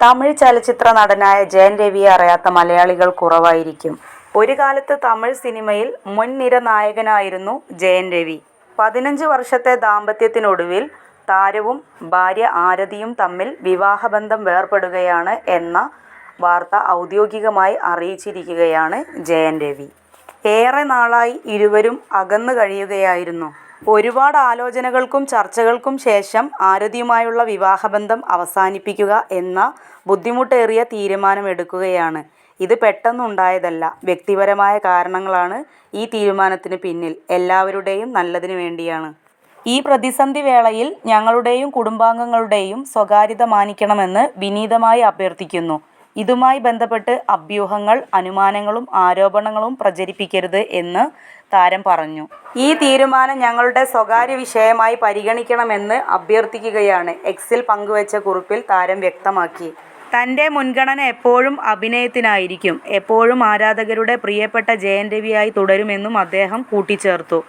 തമിഴ് ചലച്ചിത്ര നടനായ ജയൻ രവിയെ അറിയാത്ത മലയാളികൾ കുറവായിരിക്കും. ഒരു കാലത്ത് തമിഴ് സിനിമയിൽ മുൻനിര നായകനായിരുന്നു ജയൻ രവി. പതിനഞ്ച് വർഷത്തെ ദാമ്പത്യത്തിനൊടുവിൽ താരവും ഭാര്യ ആരതിയും തമ്മിൽ വിവാഹബന്ധം വേർപെടുകയാണ് എന്ന വാർത്ത ഔദ്യോഗികമായി അറിയിച്ചിരിക്കുകയാണ് ജയൻ രവി. ഏറെ നാളായി ഇരുവരും അകന്നു കഴിയുകയായിരുന്നു. ഒരുപാട് ആലോചനകൾക്കും ചർച്ചകൾക്കും ശേഷം ആരതിയുമായുള്ള വിവാഹബന്ധം അവസാനിപ്പിക്കുക എന്ന ബുദ്ധിമുട്ടേറിയ തീരുമാനമെടുക്കുകയാണ്. ഇത് പെട്ടെന്നുണ്ടായതല്ല. വ്യക്തിപരമായ കാരണങ്ങളാണ് ഈ തീരുമാനത്തിന് പിന്നിൽ. എല്ലാവരുടെയും നല്ലതിനു വേണ്ടിയാണ്. ഈ പ്രതിസന്ധി വേളയിൽ ഞങ്ങളുടെയും കുടുംബാംഗങ്ങളുടെയും സ്വകാര്യത മാനിക്കണമെന്ന് വിനീതമായി അഭ്യർത്ഥിക്കുന്നു. ഇതുമായി ബന്ധപ്പെട്ട് അഭ്യൂഹങ്ങൾ അനുമാനങ്ങളും ആരോപണങ്ങളും പ്രചരിപ്പിക്കരുത് എന്ന് താരം പറഞ്ഞു. ഈ തീരുമാനം ഞങ്ങളുടെ സ്വകാര്യ വിഷയമായി പരിഗണിക്കണമെന്ന് അഭ്യർത്ഥിക്കുകയാണ് എക്സിൽ പങ്കുവച്ച കുറിപ്പിൽ താരം വ്യക്തമാക്കി. തന്റെ മുൻഗണന എപ്പോഴും അഭിനയത്തിനായിരിക്കും. എപ്പോഴും ആരാധകരുടെ പ്രിയപ്പെട്ട ജയൻ രവിയായി തുടരുമെന്നും അദ്ദേഹം കൂട്ടിച്ചേർത്തു.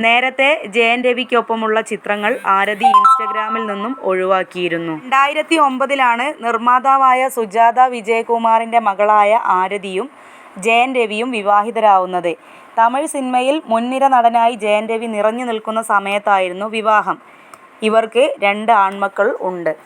നേരത്തെ ജയൻ രവിക്കൊപ്പമുള്ള ചിത്രങ്ങൾ ആരതി ഇൻസ്റ്റഗ്രാമിൽ നിന്നും ഒഴിവാക്കിയിരുന്നു. രണ്ടായിരത്തി ഒമ്പതിലാണ് നിർമ്മാതാവായ സുജാത വിജയകുമാറിന്റെ മകളായ ആരതിയും ജയൻ രവിയും വിവാഹിതരാവുന്നത്. തമിഴ് സിനിമയിൽ മുൻനിര നടനായി ജയൻ രവി നിറഞ്ഞു നിൽക്കുന്ന സമയത്തായിരുന്നു വിവാഹം. ഇവർക്ക് രണ്ട് ആൺമക്കൾ ഉണ്ട്.